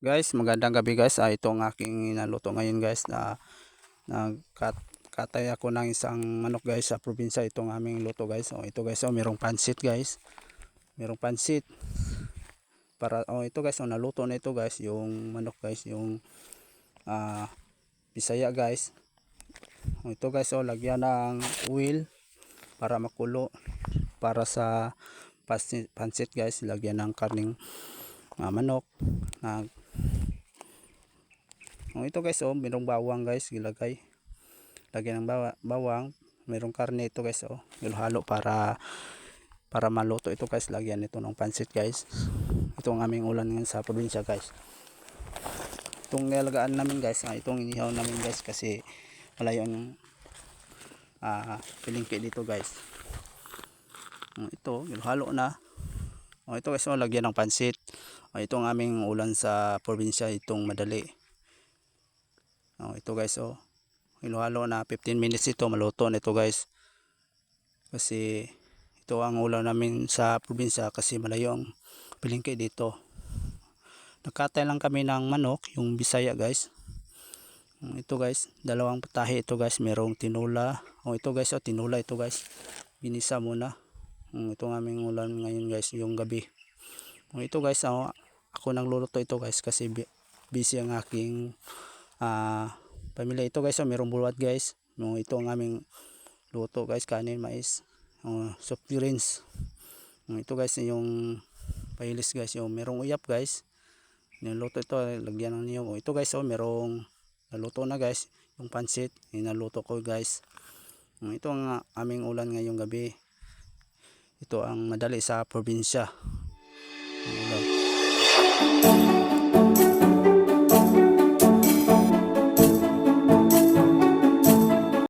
Guys, magandang gabi guys. Ah, ito ang aking naluto ngayon guys. Na nagkatay ako ng isang manok guys sa probinsya. Itong aming luto guys. Oh, ito guys, oh, merong pansit guys. Merong pansit. Para oh, ito guys, oh, naluto na ito guys, yung manok guys, yung ah Bisaya guys. Oh, ito guys, oh, lagyan ng oil para makulo. Para sa pansit, pansit guys, lagyan ng karning ah, manok na Oh, ito guys, oh, merong bawang guys, gilagay. Lagyan ng bawa, bawang, merong karne ito guys, oh. Halo para para maluto ito guys, lagyan nito ng pansit guys. Ito ang aming ulan ngayon sa probinsya guys. Itong nilalagaan namin guys, ah, itong inihaw namin guys kasi malayo ang ah, pilingki dito guys. Oh, ito, halo na. Oh, ito guys, oh, lagyan ng pansit. Oh, ito ang aming ulan sa probinsya, itong madali. Oh, ito guys oh. Halo-halo na 15 minutes ito maluto na ito guys. Kasi ito ang ulam namin sa probinsya kasi malayo ang pilingki dito. Nakatay lang kami ng manok, yung Bisaya guys. Oh, Ito guys, dalawang patahe ito guys, merong tinula. Oh, ito guys, oh, tinula ito guys. Binisa muna. Oh, ito ang aming ulam ngayon guys, yung gabi. Oh, ito guys, oh, ako nang luluto ito guys kasi busy ang aking ah pamilya ito guys. Oh, merong bulwat guys. No, ito ang aming luto guys. Kanin mais oh, soft drinks oh, ito guys yung pahilis guys. Yung merong uyap guys. Niluto ito lagyan ng niyog. Oh, ito guys oh merong naluto na guys. Yung pansit inaluto ko guys. Oh, ito ang ah, aming ulan ngayong gabi. Ito ang madali sa probinsya. Ang ulan